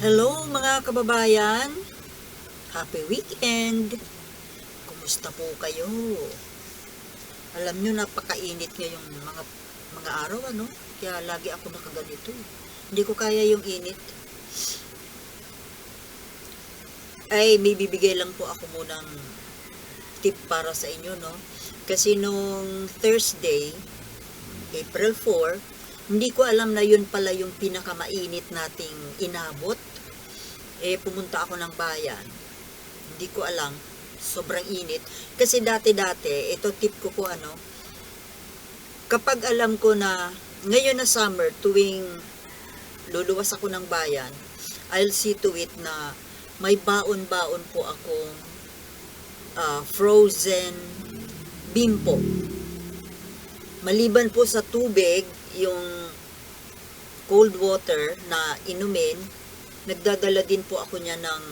Hello mga kababayan. Happy weekend. Kumusta po kayo? Alam nyo, napakainit ngayong mga mga araw, ano? Kaya lagi ako nakaganito. Hindi ko kaya yung init. Ay, may bibigay lang po ako munang tip para sa inyo, no? Kasi nung Thursday, April 4, hindi ko alam na yun pala yung pinakamainit nating inabot. Eh, pumunta ako ng bayan. Hindi ko alam. Sobrang init. Kasi dati-dati, ito tip ko po ano, kapag alam ko na ngayon na summer, tuwing luluwas ako ng bayan, I'll see to it na may baon-baon po akong ah, frozen bimpo. Maliban po sa tubig, yung cold water na inumin, nagdadala din po ako niya ng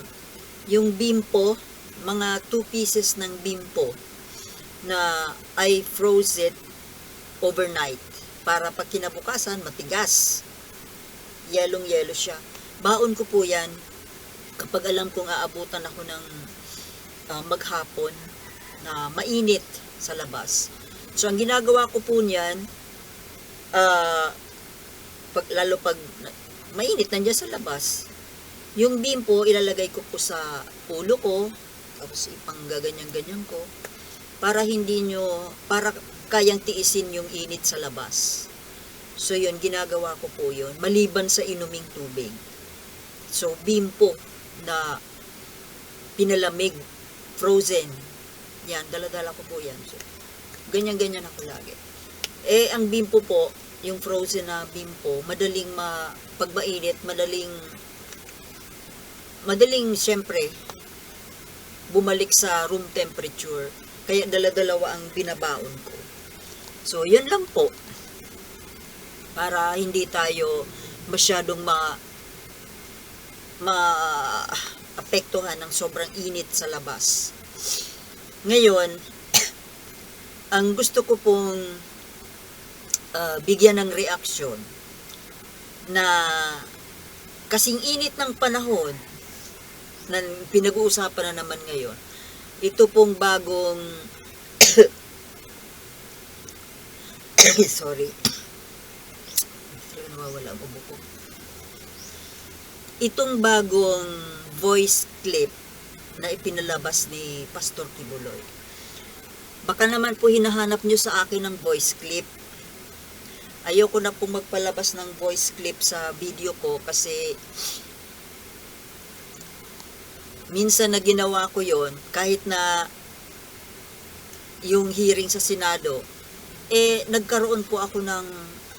yung bimpo, mga two pieces ng bimpo na I froze it overnight para pag kinabukasan matigas. Yelong-yelo siya. Baon ko po yan kapag alam kong aabutan ako ng ah, maghapon na mainit sa labas. So, ang ginagawa ko po niyan, ah, pag, lalo pag mainit nandiyan sa labas, yung bimpo, ilalagay ko po sa ulo ko, tapos ipanggaganyan-ganyan ko, para hindi nyo, para kayang tiisin yung init sa labas. So, yun, ginagawa ko po yun, maliban sa inuming tubig. So, bimpo na pinalamig, frozen. Yan, daladala ko po yan. So, ganyan-ganyan ako lagi. Eh, ang bimpo po, yung frozen na bimpo, madaling ma, pag mainit, madaling, madaling, syempre, bumalik sa room temperature. Kaya dala-dalawa ang binabaon ko. So, yun lang po. Para hindi tayo masyadong ma, ma, apektuhan ng sobrang init sa labas. Ngayon, ang gusto ko pong uh, bigyan ng reaksyon na kasing init ng panahon na pinag-uusapan na naman ngayon, ito pong bagong sorry nawawala ang ubo ko. Itong bagong voice clip na ipinalabas ni Pastor Kibuloy. Baka naman po hinahanap nyo sa akin ng voice clip. Ayoko na po magpalabas ng voice clip sa video ko kasi minsan na ginawa ko yon kahit na yung hearing sa Senado, eh nagkaroon po ako ng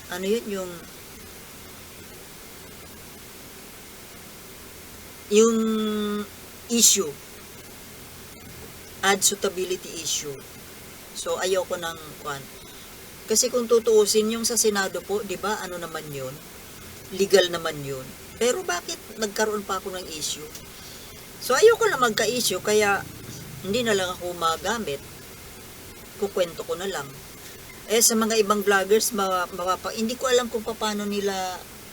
ano yun, yung yung issue ad suitability issue. So ayoko ng kwan. Kasi kung tutuusin yung sa Senado po, 'di ba? Ano naman 'yun? Legal naman 'yun. Pero bakit nagkaroon pa ako ng issue? So ayoko na magka-issue kaya hindi na lang ako magamit. Kukwento ko na lang. Eh sa mga ibang vloggers, ma- mapapa- hindi ko alam kung paano nila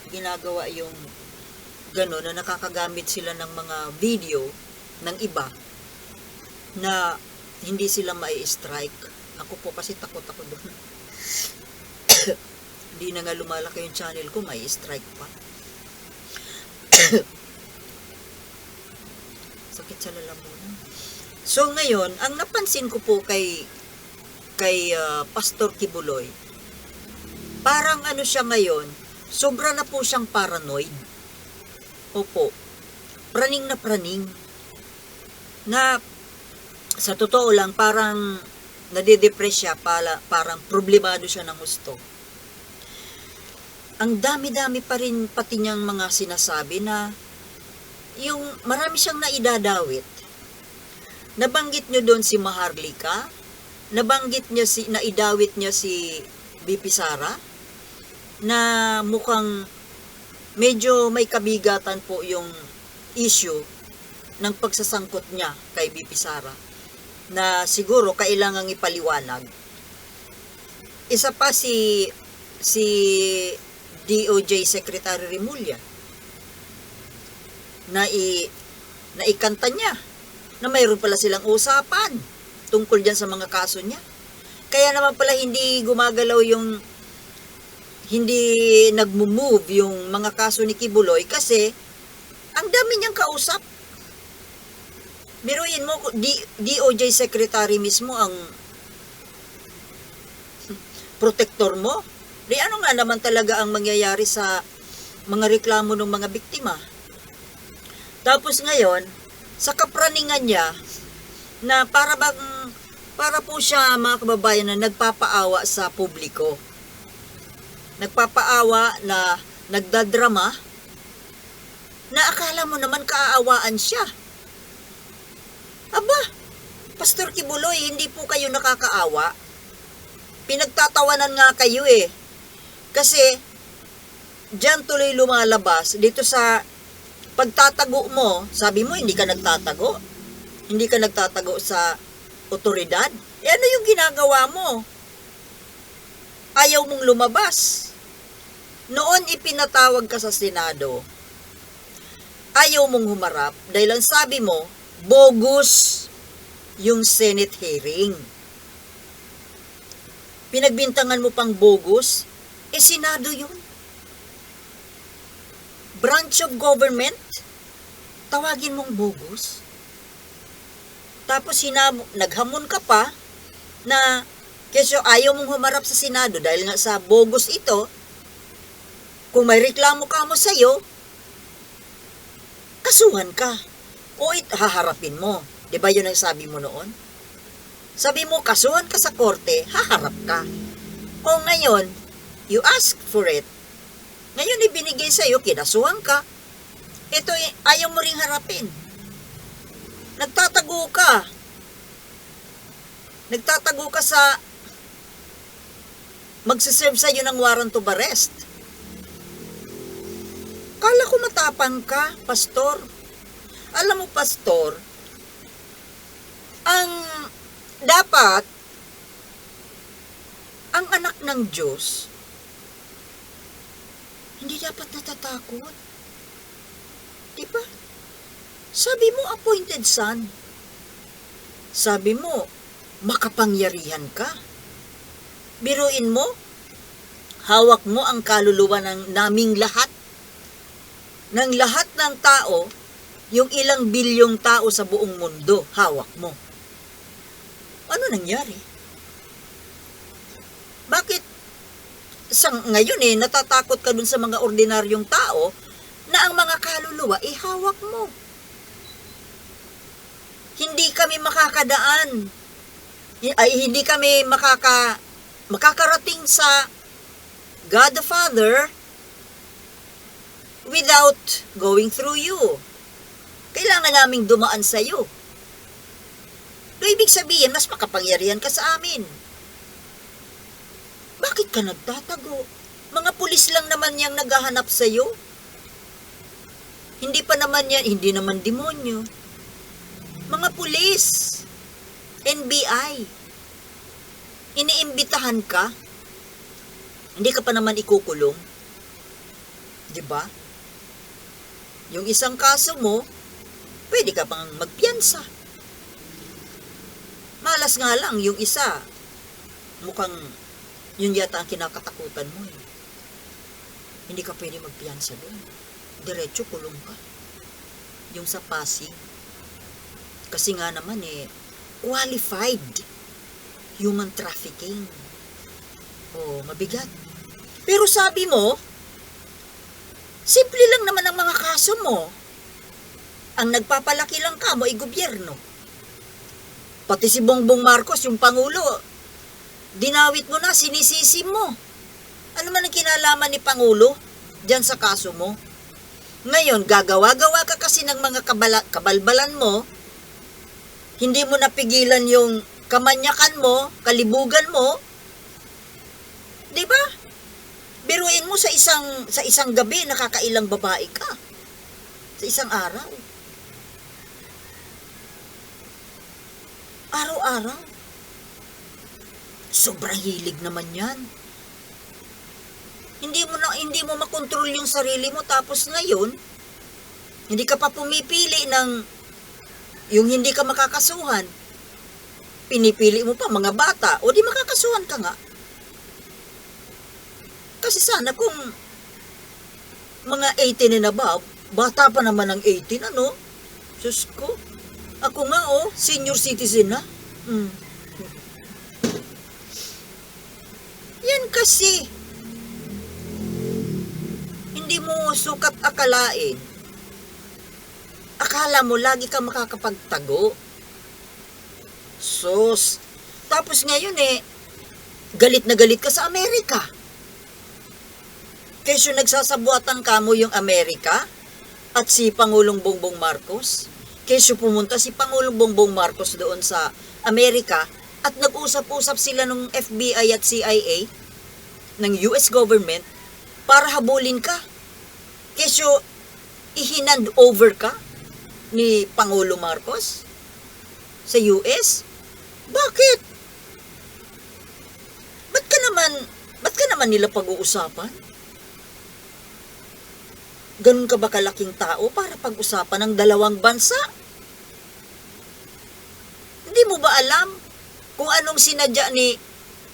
ginagawa yung gano'n na nakakagamit sila ng mga video ng iba na hindi sila mai-strike. Ako po kasi takot ako doon. Hindi na nga lumalaki yung channel ko, may strike pa. Sakit sa lalamunan. So ngayon, ang napansin ko po kay kay ah, Pastor Kibuloy, parang ano siya ngayon, sobra na po siyang paranoid. Opo. Praning na praning. Na sa totoo lang parang nadidepress siya, pala, parang problemado siya ng gusto. Ang dami-dami pa rin pati niyang mga sinasabi na yung marami siyang naidadawit. Nabanggit niyo doon si Maharlika, nabanggit niya si naidawit niya si BP Sara na mukhang medyo may kabigatan po yung issue ng pagsasangkot niya kay BP Sara na siguro kailangang ipaliwanag. Isa pa si si DOJ Secretary Remulla na i na ikanta niya na mayroon pala silang usapan tungkol diyan sa mga kaso niya. Kaya naman pala hindi gumagalaw yung hindi nagmo-move yung mga kaso ni Kibuloy kasi ang dami niyang kausap. Biruin mo, D- DOJ Secretary mismo ang protector mo. Di ano nga naman talaga ang mangyayari sa mga reklamo ng mga biktima. Tapos ngayon, sa kapraningan niya, na para bang, para po siya mga kababayan na nagpapaawa sa publiko. Nagpapaawa na nagdadrama, na akala mo naman kaaawaan siya. Aba, Pastor Kibuloy, hindi po kayo nakakaawa. Pinagtatawanan nga kayo eh. Kasi, diyan tuloy lumalabas, dito sa pagtatago mo, sabi mo hindi ka nagtatago. Hindi ka nagtatago sa otoridad. Eh ano yung ginagawa mo? Ayaw mong lumabas. Noon ipinatawag ka sa Senado, ayaw mong humarap dahil ang sabi mo, bogus yung Senate hearing. Pinagbintangan mo pang bogus, eh Senado yun. Branch of government, tawagin mong bogus. Tapos hinam- naghamon ka pa na kesyo ayaw mong humarap sa Senado dahil nga sa bogus ito, kung may reklamo ka mo sa'yo, kasuhan ka. O it, haharapin mo. Ba yun ang sabi mo noon? Sabi mo, kasuhan ka sa korte, haharap ka. O ngayon, you ask for it. Ngayon ibinigay sa'yo, kinasuhan ka. Ito, eh, ayaw mo ring harapin. Nagtatago ka. Nagtatago ka sa magsiserve sa'yo ng warrant of arrest. Kala ko matapang ka, pastor. Alam mo, pastor, ang dapat ang anak ng Diyos hindi dapat natatakot. Diba? Sabi mo, appointed son. Sabi mo, makapangyarihan ka. Biruin mo, hawak mo ang kaluluwa ng naming lahat. Ng lahat ng tao, yung ilang bilyong tao sa buong mundo, hawak mo. Ano nangyari? Bakit sa ngayon eh, natatakot ka dun sa mga ordinaryong tao na ang mga kaluluwa eh hawak mo. Hindi kami makakadaan. Ay, hindi kami makaka, makakarating sa God the Father without going through you. Kailangan naming dumaan sa iyo. So, ibig sabihin, mas makapangyarihan ka sa amin. Bakit ka nagtatago? Mga pulis lang naman yang naghahanap sa iyo. Hindi pa naman yan, hindi naman demonyo. Mga pulis, NBI, iniimbitahan ka, hindi ka pa naman ikukulong. Di ba? Yung isang kaso mo, pwede ka pang magpiyansa. Malas nga lang, yung isa, mukhang yun yata ang kinakatakutan mo eh. Hindi ka pwede magpiyansa doon. Diretso kulong ka. Yung sa passing. Kasi nga naman eh, qualified human trafficking. Oh, mabigat. Pero sabi mo, simple lang naman ang mga kaso mo. Ang nagpapalaki lang ka mo ay gobyerno. Pati si Bongbong Marcos, yung Pangulo, dinawit mo na, sinisisi mo. Ano man ang kinalaman ni Pangulo dyan sa kaso mo? Ngayon, gagawa-gawa ka kasi ng mga kabala, kabalbalan mo, hindi mo napigilan yung kamanyakan mo, kalibugan mo, di ba? Biruin mo sa isang sa isang gabi nakakailang babae ka. Sa isang araw. Araw-araw. Sobrang hilig naman 'yan. Hindi mo na hindi mo makontrol yung sarili mo tapos ngayon Hindi ka pa pumipili ng yung hindi ka makakasuhan. Pinipili mo pa mga bata o di makakasuhan ka nga. Kasi sana kung mga 18 and above, bata pa naman ng 18, ano? Sus ko. Ako nga, oh, senior citizen na. Mm. Yan kasi. Hindi mo sukat akalain. Akala mo lagi ka makakapagtago. Sus. Tapos ngayon eh, galit na galit ka sa Amerika. Kesyo nagsasabuatan ka mo yung Amerika at si Pangulong Bongbong Marcos. Kesyo pumunta si Pangulong Bongbong Marcos doon sa Amerika at nag-usap-usap sila ng FBI at CIA ng US government para habulin ka. Kesyo ihinand over ka ni Pangulo Marcos sa US? Bakit? Ba't ka naman, ba't ka naman nila pag-uusapan? Ganun ka ba kalaking tao para pag-usapan ng dalawang bansa? Hindi mo ba alam kung anong sinadya ni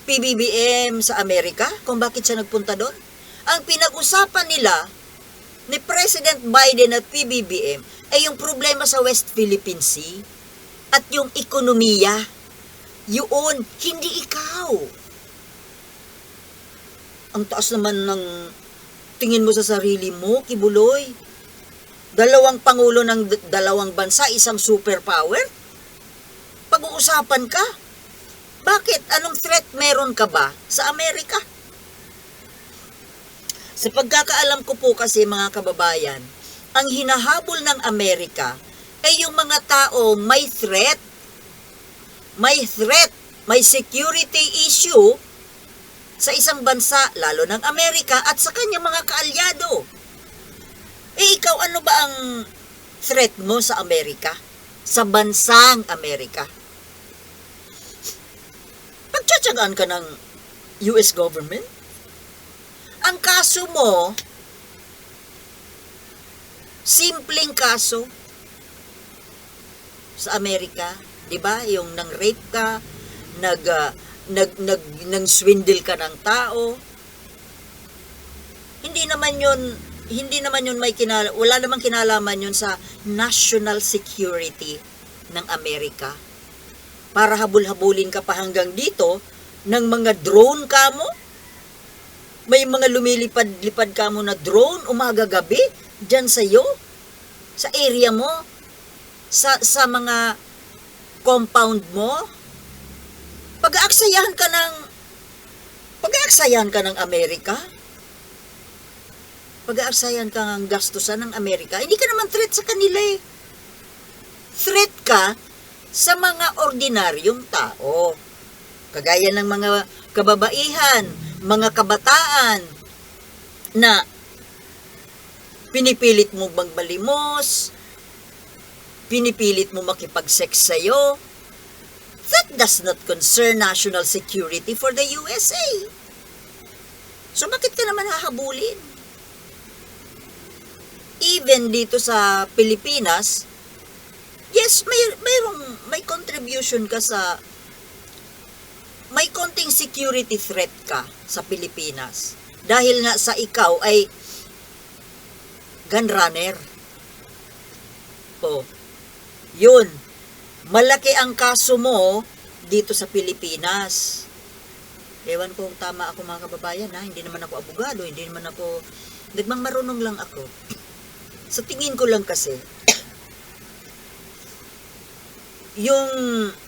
PBBM sa Amerika? Kung bakit siya nagpunta doon? Ang pinag-usapan nila ni President Biden at PBBM ay yung problema sa West Philippine Sea at yung ekonomiya. Yun, hindi ikaw. Ang taas naman ng tingin mo sa sarili mo, Kibuloy. Dalawang pangulo ng dalawang bansa, isang superpower? Pag-uusapan ka? Bakit? Anong threat meron ka ba sa Amerika? Sa pagkakaalam ko po kasi mga kababayan, ang hinahabol ng Amerika ay yung mga tao may threat. May threat, may security issue sa isang bansa, lalo ng Amerika at sa kanyang mga kaalyado. Eh ikaw, ano ba ang threat mo sa Amerika? Sa bansang Amerika? Pagtsatsagaan ka ng US government? Ang kaso mo, simpleng kaso sa Amerika, 'di ba? Yung nang rape ka, nag ah, nag nag nang swindle ka ng tao. Hindi naman 'yon hindi naman 'yon may kinala, wala namang kinalaman 'yon sa national security ng Amerika. Para habol-habulin ka pa hanggang dito ng mga drone ka mo. May mga lumilipad-lipad ka mo na drone umaga-gabi diyan sa iyo sa area mo sa sa mga compound mo pag-aaksayahan ka ng pag-aaksayahan ka ng Amerika? Pag-aaksayahan ka ng gastusan ng Amerika? Hindi ka naman threat sa kanila eh. Threat ka sa mga ordinaryong tao. Kagaya ng mga kababaihan mga kabataan na pinipilit mo bang balimos pinipilit mo makipag-sex sa'yo, that does not concern national security for the USA. So bakit ka naman hahabulin? Even dito sa Pilipinas, yes, may mayroong may contribution ka sa may konting security threat ka sa Pilipinas. Dahil nga sa ikaw ay gun runner. Po. Yun. Malaki ang kaso mo dito sa Pilipinas. Ewan ko kung tama ako mga kababayan ha. Hindi naman ako abogado. Hindi naman ako... Nagmang marunong lang ako. Sa tingin ko lang kasi, yung,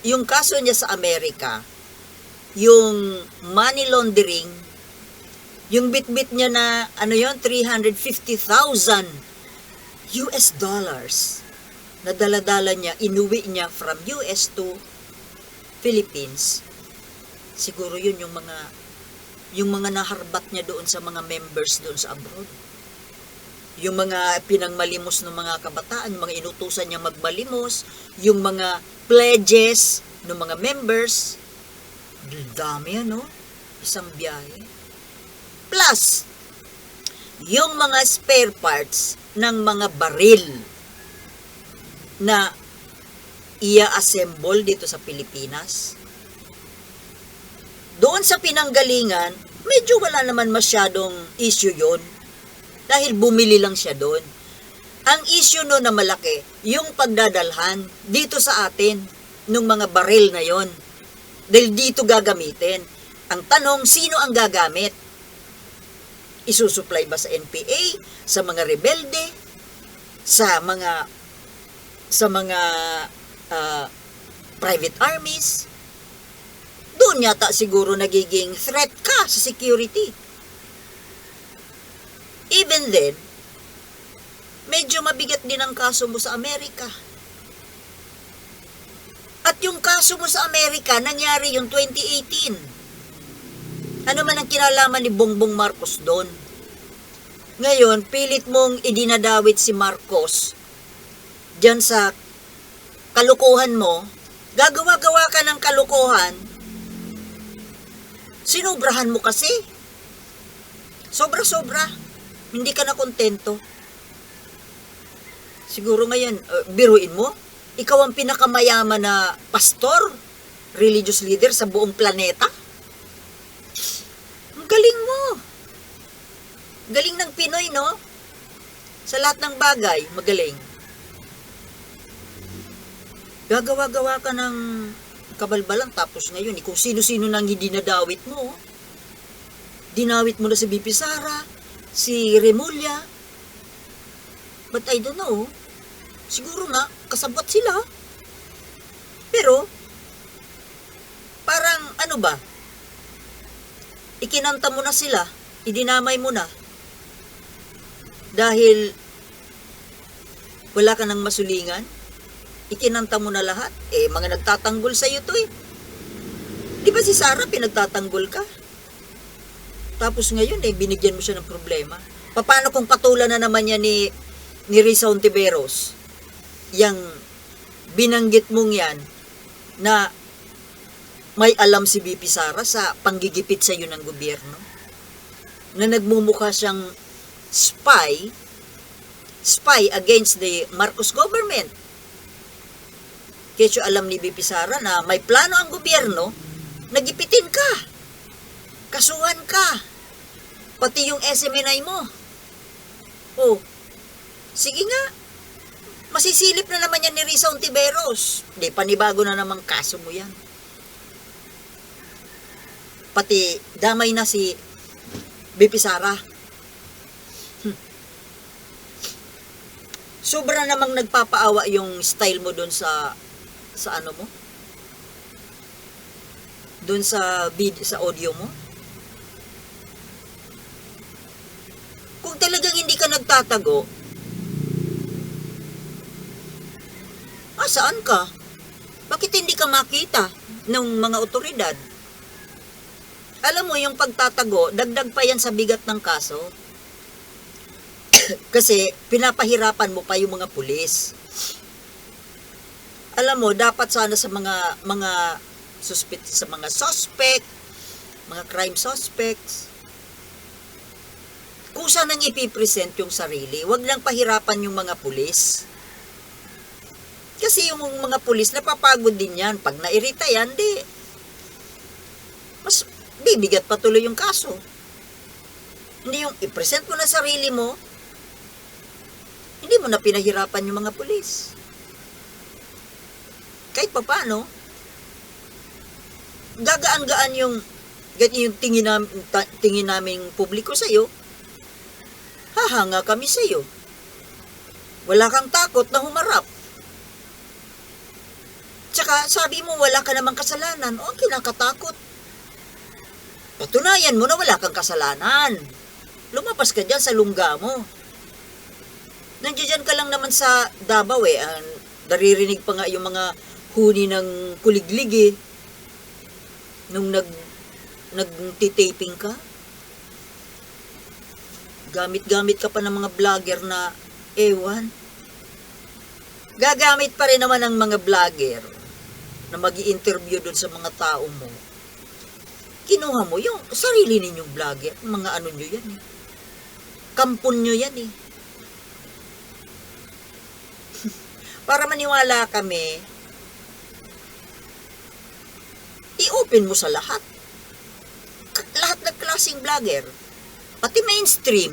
yung kaso niya sa Amerika, yung money laundering, yung bit-bit niya na, ano yon 350,000 US dollars na daladala niya, inuwi niya from US to Philippines. Siguro yun yung mga yung mga naharbat niya doon sa mga members doon sa abroad. Yung mga pinangmalimos ng mga kabataan, yung mga inutusan niya magmalimos, yung mga pledges ng mga members. Dami ano? Isang biyahe. Plus, yung mga spare parts ng mga baril na ia-assemble dito sa Pilipinas. Doon sa pinanggalingan, medyo wala naman masyadong issue yon dahil bumili lang siya doon. Ang issue no na malaki, yung pagdadalhan dito sa atin nung mga baril na yon. Dahil dito gagamitin. Ang tanong, sino ang gagamit? Isusupply ba sa NPA, sa mga rebelde, sa mga sa mga ah, private armies? Doon yata siguro nagiging threat ka sa security. Even then, medyo mabigat din ang kaso mo sa Amerika. At yung kaso mo sa Amerika, nangyari yung 2018. Ano man ang kinalaman ni Bongbong Marcos doon? Ngayon, pilit mong idinadawit si Marcos dyan sa kalukuhan mo, gagawa-gawa ka ng kalukuhan, sinubrahan mo kasi. Sobra-sobra. Hindi ka na kontento. Siguro ngayon, uh, biruin mo, ikaw ang pinakamayaman na pastor, religious leader sa buong planeta. Ang galing mo. Galing ng Pinoy, no? Sa lahat ng bagay, magaling. Gagawa-gawa ka ng kabalbalang tapos ngayon, eh, kung sino-sino nang hindi nadawit mo. Dinawit mo na si BP Sara, si Remulla. But I don't know. Siguro nga, kasabot sila. Pero, parang ano ba? Ikinanta mo na sila, idinamay mo na. Dahil wala ka ng masulingan, ikinanta mo na lahat. Eh, mga nagtatanggol sa iyo to eh. Di ba si Sarah pinagtatanggol ka? Tapos ngayon eh, binigyan mo siya ng problema. Paano kung patulan na naman niya ni, ni Risa Ontiveros? Yang binanggit mong yan na may alam si BP Sara sa panggigipit sa iyo ng gobyerno? Na nagmumukha siyang spy, spy against the Marcos government. Kesyo alam ni BP Sara na may plano ang gobyerno, nagipitin ka. Kasuhan ka. Pati yung SMNI mo. Oh, sige nga. Masisilip na naman yan ni Risa Ontiveros. Di, panibago na namang kaso mo yan. Pati damay na si BP Sara. Hmm. Sobra namang nagpapaawa yung style mo doon sa sa ano mo? Doon sa vid sa audio mo? Kung talagang hindi ka nagtatago, ah, saan ka? Bakit hindi ka makita ng mga otoridad? Alam mo, yung pagtatago, dagdag pa yan sa bigat ng kaso. Kasi, pinapahirapan mo pa yung mga pulis alam mo, dapat sana sa mga mga suspect sa mga suspect, mga crime suspects, kung saan nang ipipresent yung sarili, wag lang pahirapan yung mga pulis. Kasi yung mga pulis, napapagod din yan. Pag nairita yan, di, mas bibigat pa tuloy yung kaso. Hindi yung ipresent mo na sarili mo, hindi mo na pinahirapan yung mga pulis kahit pa paano, gagaan-gaan yung ganyan yung tingin, nam, ta, tingin naming publiko sa iyo, hahanga kami sa iyo. Wala kang takot na humarap. Tsaka sabi mo wala ka namang kasalanan, o kinakatakot. Patunayan mo na wala kang kasalanan. Lumapas ka dyan sa lungga mo. Nandiyan ka lang naman sa Davao eh. Ang naririnig pa nga yung mga huni ng kuliglig eh. Nung nag nagtitaping ka. Gamit-gamit ka pa ng mga vlogger na ewan. Gagamit pa rin naman ng mga vlogger na mag interview doon sa mga tao mo. Kinuha mo yung sarili ninyong vlogger. Mga ano nyo yan eh. Kampon nyo yan eh. para maniwala kami, i-open mo sa lahat. Lahat ng klaseng vlogger. Pati mainstream.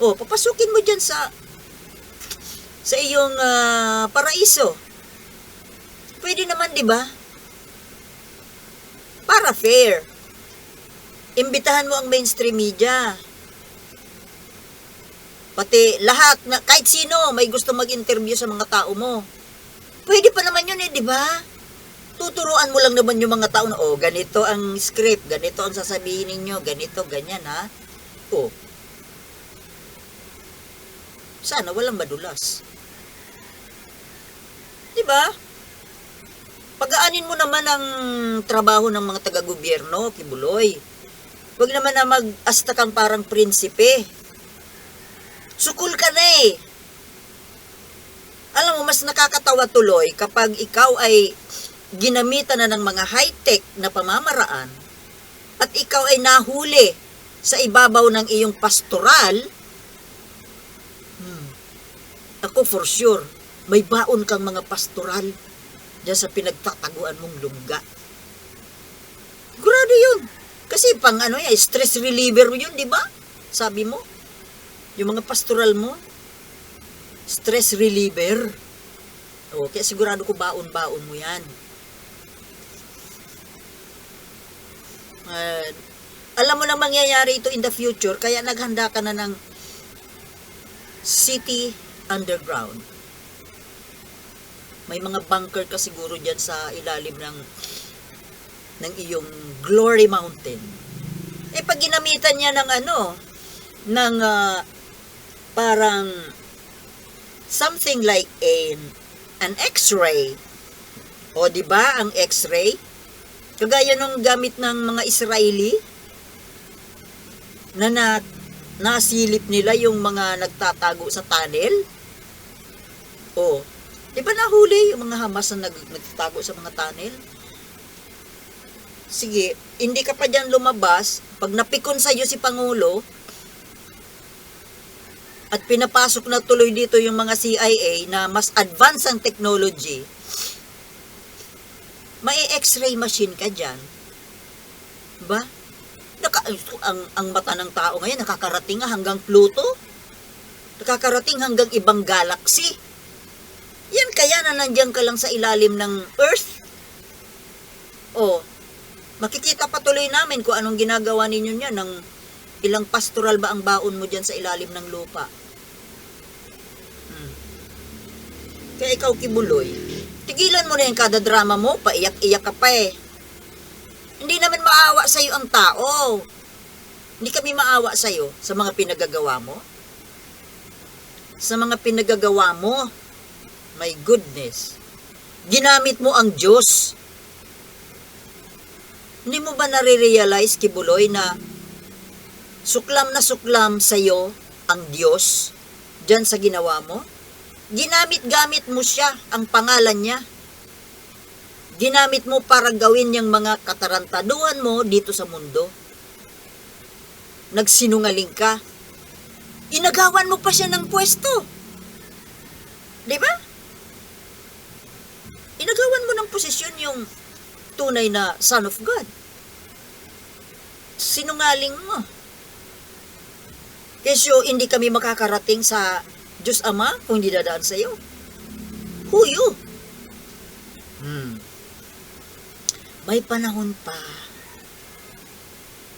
O, papasukin mo dyan sa sa iyong ah, paraiso. Pwede naman, di ba? Para fair. Imbitahan mo ang mainstream media. Pati lahat, na, kahit sino may gusto mag-interview sa mga tao mo. Pwede pa naman yun eh, di ba? Tuturuan mo lang naman yung mga tao na, oh, ganito ang script, ganito ang sasabihin ninyo, ganito, ganyan, ha? Oh. Sana walang madulas. Di ba? Pagaanin mo naman ang trabaho ng mga taga-gobyerno, Kibuloy. Huwag naman na mag-asta kang parang prinsipe. Sukul ka na eh. Alam mo, mas nakakatawa tuloy kapag ikaw ay ginamitan na ng mga high-tech na pamamaraan at ikaw ay nahuli sa ibabaw ng iyong pastoral, hmm, ako for sure, may baon kang mga pastoral dyan sa pinagtataguan mong lungga. Sigurado yun. Kasi pang ano yan, stress reliever yun, di ba? Sabi mo. Yung mga pastoral mo, stress reliever. O, kaya sigurado ko baon-baon mo yan. Ah, alam mo na mangyayari ito in the future, kaya naghanda ka na ng city underground. May mga bunker ka siguro dyan sa ilalim ng ng iyong Glory Mountain. Eh, pag ginamitan niya ng ano, ng ah, parang something like a, an x-ray. O, di ba ang x-ray? Kagaya nung gamit ng mga Israeli na, na nasilip nila yung mga nagtatago sa tunnel. O, di ba nahuli yung mga Hamas na nag, nagtatago sa mga tunnel? Sige, hindi ka pa dyan lumabas. Pag napikon sa'yo si Pangulo, at pinapasok na tuloy dito yung mga CIA na mas advanced ang technology, may x-ray machine ka dyan. Ba? Naka, ang, ang mata ng tao ngayon nakakarating hanggang Pluto. Nakakarating hanggang ibang galaxy. Yan kaya na nandiyan ka lang sa ilalim ng Earth. O, makikita patuloy namin kung anong ginagawa ninyo niya ng ilang pastoral ba ang baon mo dyan sa ilalim ng lupa. Hmm. Kaya ikaw kibuloy, tigilan mo na yung kada drama mo, paiyak-iyak ka pa eh. Hindi naman maawa sa'yo ang tao. Hindi kami maawa sa'yo sa mga pinagagawa mo. Sa mga pinagagawa mo, my goodness, ginamit mo ang Diyos. Hindi mo ba nare-realize, Kibuloy, na suklam na suklam sa'yo ang Diyos dyan sa ginawa mo? Ginamit-gamit mo siya, ang pangalan niya. Ginamit mo para gawin yung mga katarantaduhan mo dito sa mundo. Nagsinungaling ka. Inagawan mo pa siya ng pwesto. Di ba? Inagawan mo ng posisyon yung tunay na Son of God. Sinungaling mo. Kesyo, hindi kami makakarating sa Diyos Ama kung hindi dadaan sa iyo. Who you? Hmm. May panahon pa.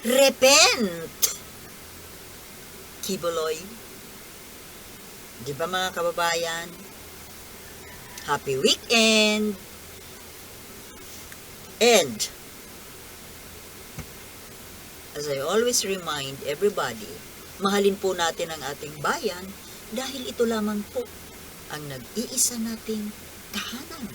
Repent! Kibuloy. Di ba mga kababayan? Happy weekend! And, as I always remind everybody, mahalin po natin ang ating bayan dahil ito lamang po ang nag-iisa nating tahanan.